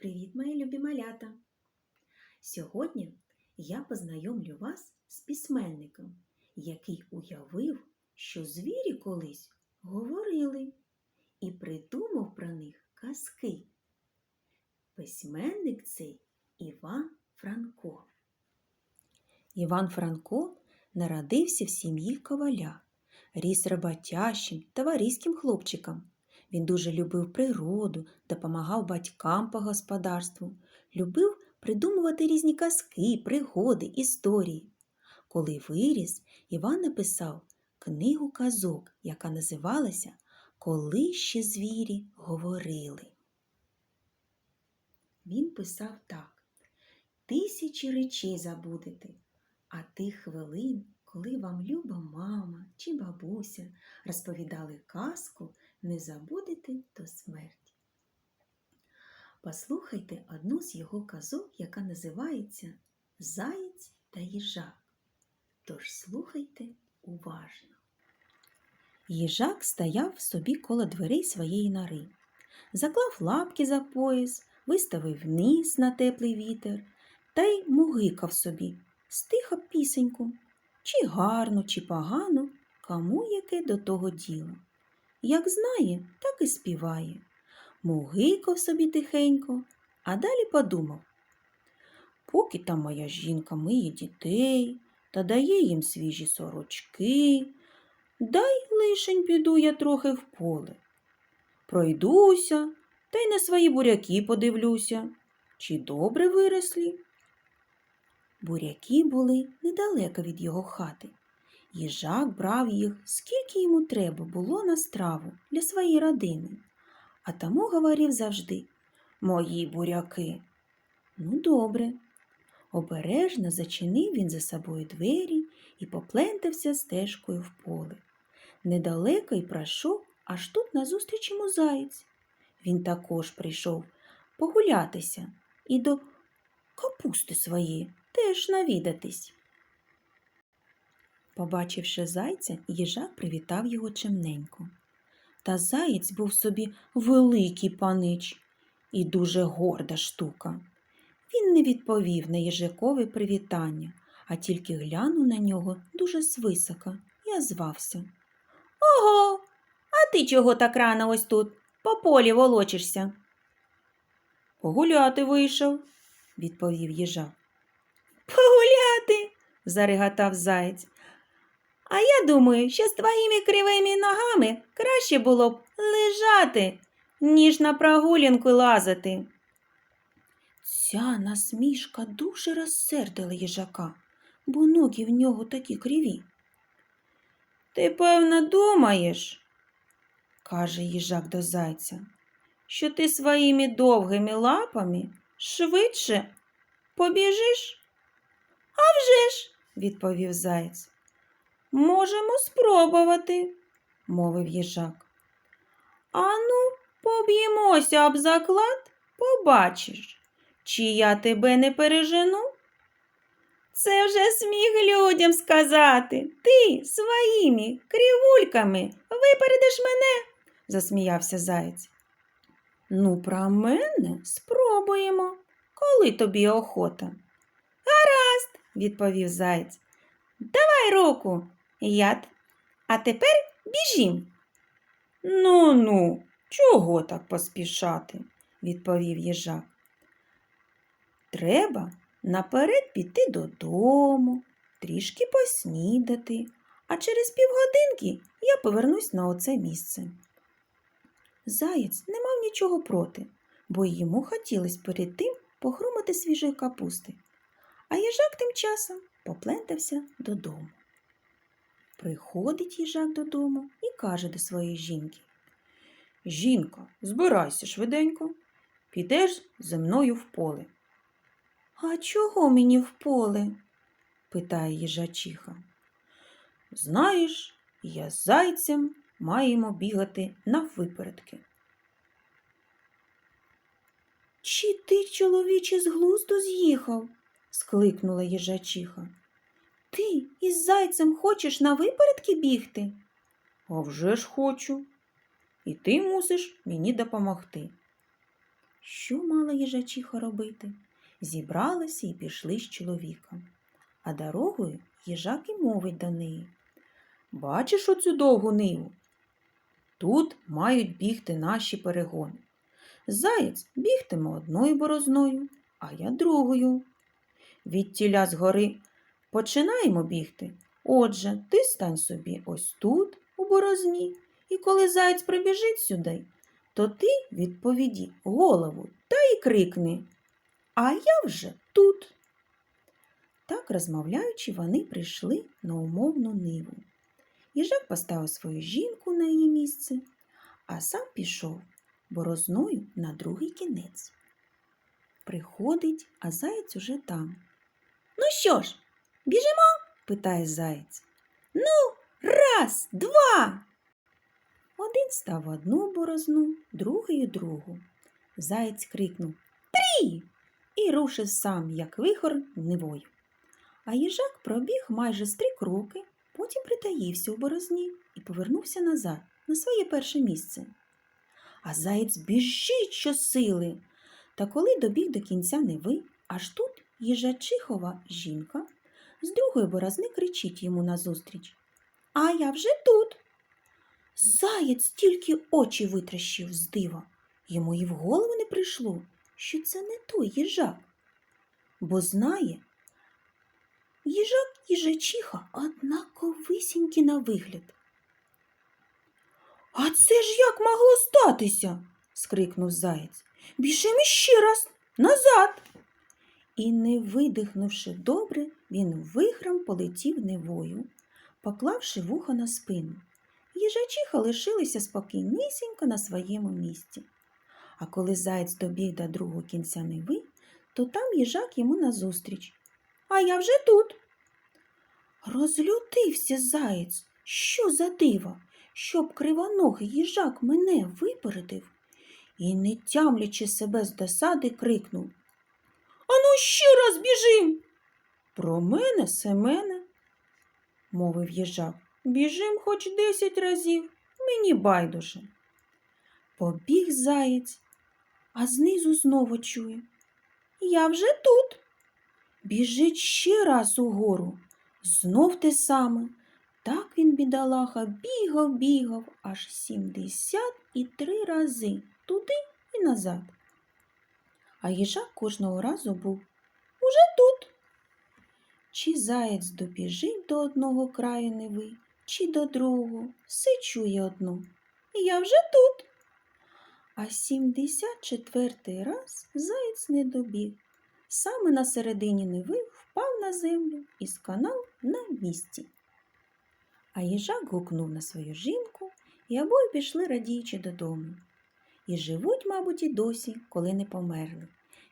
Привіт, мої любі малята! Сьогодні я познайомлю вас з письменником, який уявив, що звірі колись говорили і придумав про них казки. Письменник цей Іван Франко. Іван Франко народився в сім'ї коваля, ріс роботящим, товариським хлопчиком. Він дуже любив природу, допомагав батькам по господарству, любив придумувати різні казки, пригоди, історії. Коли виріс, Іван написав книгу казок, яка називалася Коли ще звірі говорили. Він писав так: Тисячі речей забудете, а тих хвилин, коли вам люба мама чи бабуся розповідали казку, не забудете до смерті. Послухайте одну з його казок, яка називається Заєць та їжак. Тож слухайте уважно. Їжак стояв собі коло дверей своєї нори, заклав лапки за пояс, виставив вниз на теплий вітер та й мугикав собі, стиха пісеньку, чи гарно, чи погано, кому яке до того діло. Як знає, так і співає. Мугикав собі тихенько, а далі подумав. Поки там моя жінка миє дітей та дає їм свіжі сорочки, дай лишень піду я трохи в поле. Пройдуся та й на свої буряки подивлюся, чи добре вирослі. Буряки були недалеко від його хати. Їжак брав їх, скільки йому треба було на страву для своєї родини, а тому говорив завжди Мої буряки. Ну, добре. Обережно зачинив він за собою двері і поплентався стежкою в поле. Недалеко й пройшов, аж тут назустріч йому заєць. Він також прийшов погулятися і до капусти своєї теж навідатись. Побачивши зайця, їжак привітав його чемненько. Та заєць був собі великий панич і дуже горда штука. Він не відповів на їжакове привітання, а тільки глянув на нього дуже свисока і озвався. Ого, а ти чого так рано ось тут? По полі волочишся? Погуляти вийшов, відповів їжак. Погуляти, зареготав заєць. А я думаю, що з твоїми кривими ногами краще було б лежати, ніж на прогулянку лазити. Ця насмішка дуже розсердила їжака, бо ноги в нього такі криві. Ти, певно, думаєш, каже їжак до зайця, що ти своїми довгими лапами швидше побіжиш? «А вже ж», – відповів заєць. Можемо спробувати, мовив їжак. Ану, поб'ємося об заклад, побачиш, чи я тебе не пережену. Це вже сміх людям сказати. Ти своїми кривульками випередиш мене, засміявся заєць. Ну, про мене спробуємо, коли тобі охота. Гаразд, відповів заєць. Давай руку, я. т- А тепер біжім. Ну ну, чого так поспішати? відповів їжак. Треба наперед піти додому, трішки поснідати, а через півгодинки я повернусь на оце місце. Заєць не мав нічого проти, бо йому хотілося перед тим похрумати свіжої капусти. А їжак тим часом поплентався додому. Приходить їжак додому і каже до своєї жінки. Жінка, збирайся швиденько, підеш зі мною в поле. А чого мені в поле? питає їжачиха. Знаєш, я з зайцем маємо бігати наввипередки. Чи ти, чоловіче, з глузду з'їхав? скликнула їжачиха. Ти із зайцем хочеш на випередки бігти? А вже ж хочу. І ти мусиш мені допомогти. що мала їжачиха робити? Зібралися і пішли з чоловіком. А дорогою їжак і мовить до неї. Бачиш оцю довгу ниву? Тут мають бігти наші перегони. Заєць бігтиме одною борозною, а я другою. Від тіля згори починаємо бігти. Отже, ти стань собі ось тут, у борозні, і коли заєць прибіжить сюди, то ти відповіді голову та й крикни. А я вже тут. Так, розмовляючи, вони прийшли на умовну ниву. Їжак поставив свою жінку на її місце, а сам пішов борозною на другий кінець. Приходить, а заєць уже там. Ну що ж, біжимо? питає заєць. Ну, раз, два. Один став одну борозну, другий другу. Заєць крикнув Три! і рушив сам, як вихор, нивою. А їжак пробіг майже з три кроки, потім притаївся у борозні і повернувся назад на своє перше місце. А заєць біжить щосили. Та коли добіг до кінця Неви, аж тут їжачихова жінка з другої борозни кричить йому назустріч. А я вже тут. Заєць тільки очі витращив з дива. Йому і в голову не прийшло, що це не той їжак. Бо знає, їжак і жачиха однаковисінькі на вигляд. А це ж як могло статися? скрикнув заєць. Біжимо іще раз назад. І, не видихнувши добре, він вихрам полетів невою, поклавши вухо на спину. Їжачиха лишилася спокійнісінько на своєму місці. А коли заєць добіг до другого кінця Неви, то там їжак йому назустріч. А я вже тут. Розлютився заєць. Що за диво, щоб кривоногий їжак мене випередив і, не тямлячи себе з досади, крикнув Ану ще раз біжим. Про мене, Семене, мовив їжак. Біжим хоч десять разів, мені байдуже. Побіг заєць, а знизу знову чує. Я вже тут. Біжить ще раз угору, знов те саме. Так він, бідолаха, бігав, бігав аж сімдесят і три рази туди і назад. А їжак кожного разу був уже тут. Чи заєць добіжить до одного краю неви, чи до другого, все чує одно. Я вже тут. А сімдесят четвертий раз заєць не добіг. Саме на середині неви впав на землю і сканав на місці. А їжак гукнув на свою жінку, і обоє пішли радіючи додому. І живуть, мабуть, і досі, коли не померли.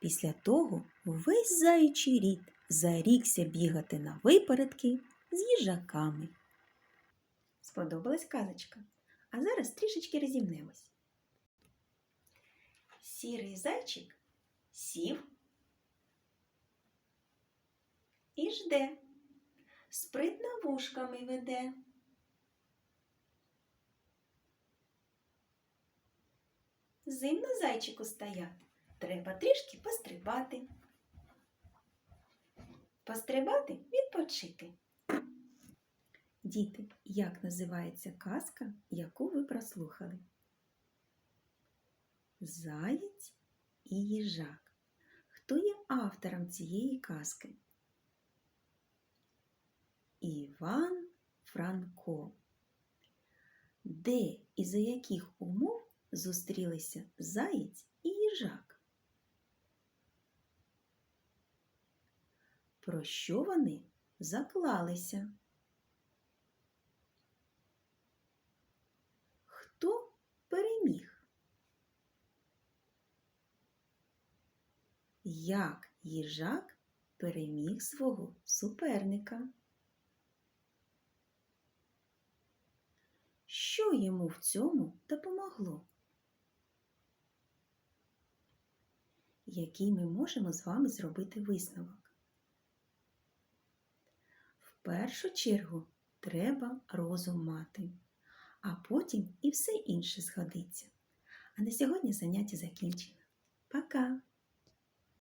Після того весь заячий рід зарікся бігати на випередки з їжаками. Сподобалась казочка? А зараз трішечки розімнемось. Сірий зайчик сів і жде, спритно вушками веде. Зимно зайчику стояти, треба трішки пострибати. Пострибати відпочити. Діти, як називається казка, яку ви прослухали? Заєць і їжак. Хто є автором цієї казки? Іван Франко. Де і за яких умов зустрілися заєць і їжак? Про що вони заклалися? Хто переміг? Як їжак переміг свого суперника? Що йому в цьому допомогло? Який ми можемо з вами зробити висновок? Першу чергу треба розум мати, а потім і все інше згодиться. А на сьогодні заняття закінчено. Пока!